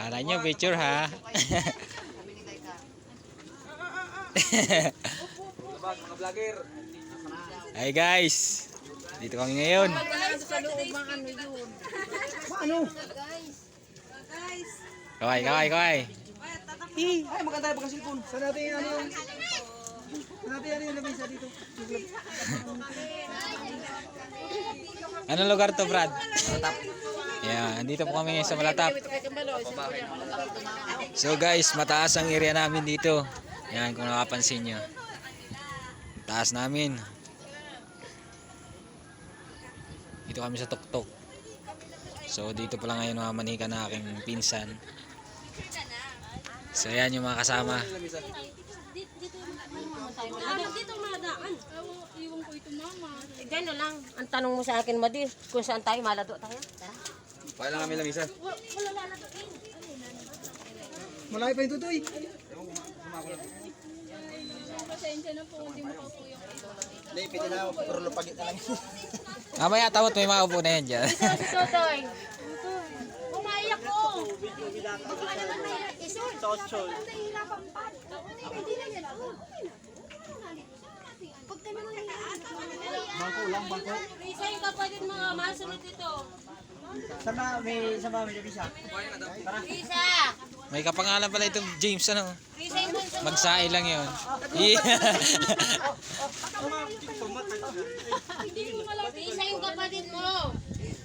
Kala nyo, picture ha. Hi guys. Dito kami ngayon. Kaway, kaway, kaway. Ay, maganda yung pagkasilpon. Saan natin yung ano. Saan natin ano yung lamisa dito? Anong lugar to, Brad? Yeah, andito po kami sa Malatap. So guys, mataas ang area namin dito. Yan, kung nakapansin nyo. Taas namin. Dito kami sa tuktok. So dito pala ngayon mamanikan na aking pinsan. So yan yung mga kasama. Dito madaan? Iwan ko ito mama. Eh, lang. Ang tanong mo sa akin, Madir, kung saan tayo, malado tayo. Tara. Kaya lang kami lamisa. Wala laladoin. Malayo pa yung tutoy. Pasensya na po, hindi mo po yung Hindi, pwede na ako. Pero lupagit na lang. Mamaya tawat may mga upo na yan dyan. Si Totoy. Umaiyak ko! Bangko lang, bangko. Risa yung kapatid mo, masunod ito. Sama, may, sama, may. Risa! May kapangalan pala ito, James ano. Magsae lang yun. Yeah. Risa yung kapatid mo.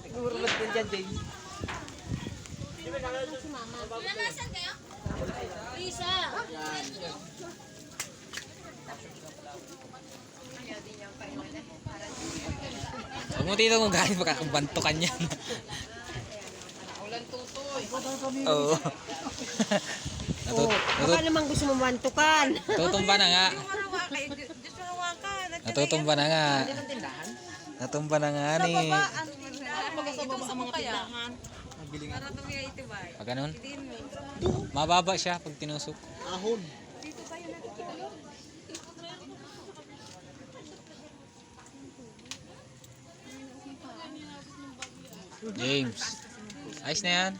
Siguro ba't din dyan, James? Pinanasan kayo? Risa! Huwag mo dito kung galing makakabantukan yan. Oo. Natut natut Baka naman gusto mo mantukan. natutumba na nga. Natutumba na nga. Natumba na nga ni. Pag ganun? Mababa siya pag tinusok. Ahon. James. Ayos na yan.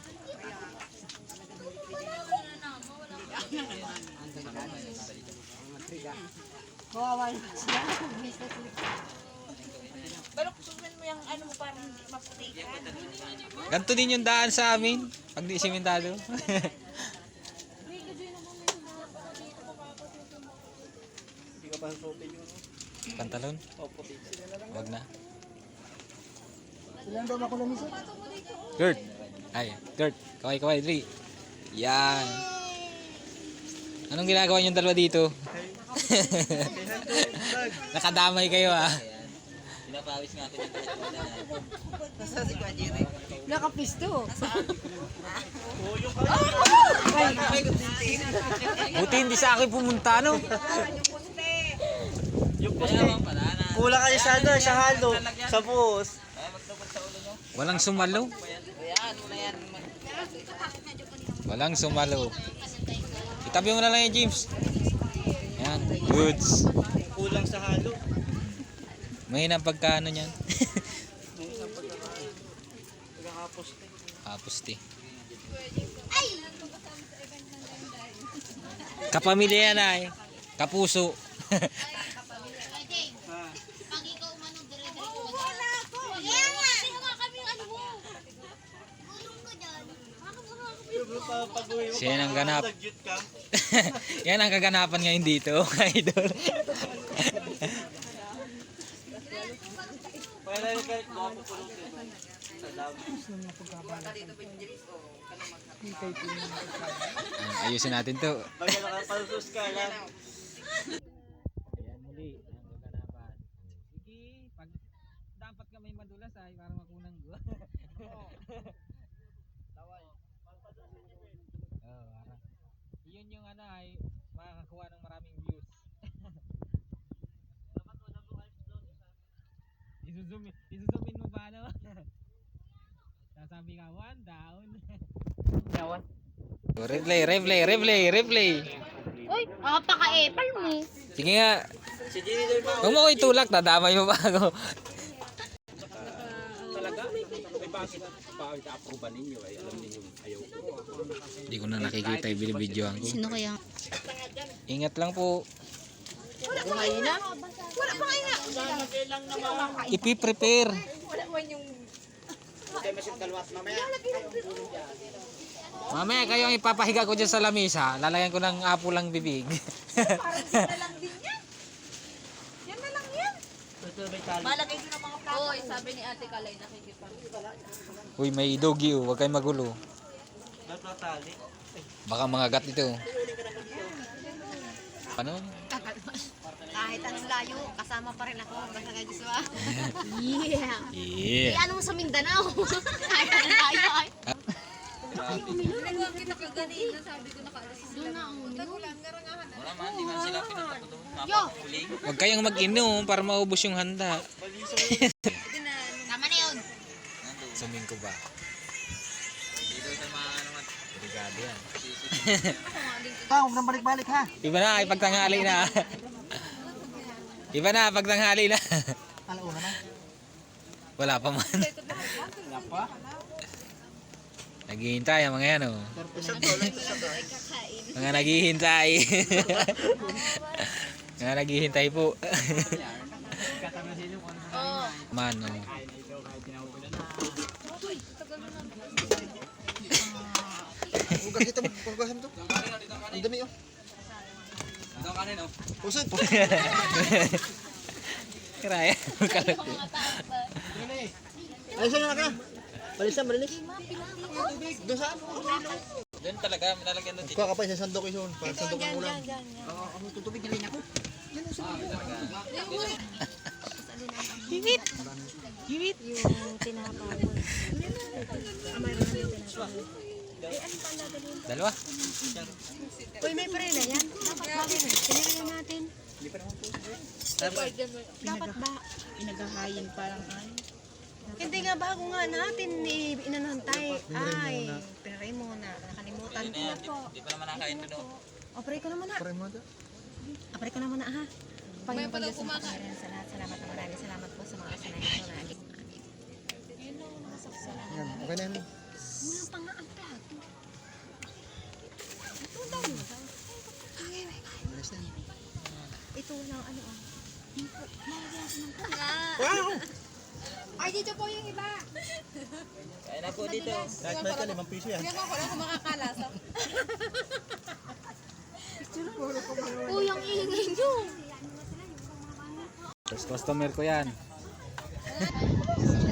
Kawawa naman siya. Ganto din yung daan sa amin. Pag di simentado. Hindi yung... Pantalon? Wag na. Ilan daw lamisa? Gert. Ay, Gert. Kaway, kaway, Dri. Yan. Anong ginagawa niyong dalawa dito? Nakadamay kayo ah. Pinapawis nga ito. Nasa si Kajiri. Nakapisto. Buti hindi sa akin pumunta, no? Yung poste. Kulang kayo sa ano, sa halo. Sa buhos. Walang sumalo. Walang sumalo. Itabi mo na lang yan, James. Yan, goods. Kulang sa halo. Mahina ang pagkaano niyan. Nagkakaposte. Haposte. Kapamilya yan ay. Kapuso. Mo. Siya ang ganap. Yan ang kaganapan ngayon dito, idol. Ayusin natin to. Ayan muli, ang kaganapan. Sige, pag dapat ka may madulas ay para makunang go. Oo, para. Yun yung ano ay makakakuha ng maraming views. Isuzoom, isuzoomin mo pa ano? Sasabi ka, one down. replay, replay, replay, replay. Uy, apaka-epal mo. Sige nga, Huwag mo ko itulak, dadamay mo pa ako. talaga. May bakit. Pa-approve ninyo ay alam niyo ayaw ko. Hindi ko na nakikita yung binibidyoan ko. Sino kaya? Ingat lang po. Ipi-prepare. Mamaya kayo ang ipapahiga ko dyan sa lamisa. Lalagyan ko ng apo lang bibig. Oy, sabi ni Ate Kalay nakikipag. Uy, may doggy oh. Huwag kayong magulo. Baka mga gat ito. Ano? Kahit anong layo, kasama pa rin ako. Basta kayo gusto ah. Yeah. Yeah. Eh, ano mo sa Mindanao? Kahit ano tayo ay. Doon na ang uminom. Yo! Huwag kayong mag-inom para maubos yung handa. Tama na yun. Suming ko ba? Dito sa mga ano Delikado yan. Ah, huwag nang balik-balik ha. Iba na, ipagtanghali na. Iba na, pagtanghali na. Alauna na. Wala pa man. Naghihintay ang mga yan oh. Mga naghihintay. mga naghihintay po. Man oh. Hugas dito, hugasan to. Ang dami oh. Pusod. Kiraya. Ay, saan na ka? Balisan, malinis. Doon saan? Doon talaga, minalagyan doon Kuha ka pa isang sandok isun. Para sandok ng ulam. Oo, ako tutubig na ako. Yung tinapawon. Dalawa. Uy, may prena yan. Dapat ba rin? Natin. Dapat ba? Inagahayin parang ay. Hindi nga bago nga natin i- inanuhan tayo. Ay, pinaray mo na. Ko na po. Hindi pa naman nakain doon. Opera ko naman na. Pare mo ito. Opera ko naman na ha. Panginoon ko Diyos ng Panginoon sa lahat. Salamat na maraming salamat po sa mga kasanayan ko na adik. Yan, okay na yan. Walang pa nga ang plato. Alis na yan. Ito walang ano ah. Ay, dito po yung iba. Kain na po dito. Kahit may ka, limang piso yan. Tingnan ko lang kung makakalasa. Uy, ang ingay nyo. Customer ko yan.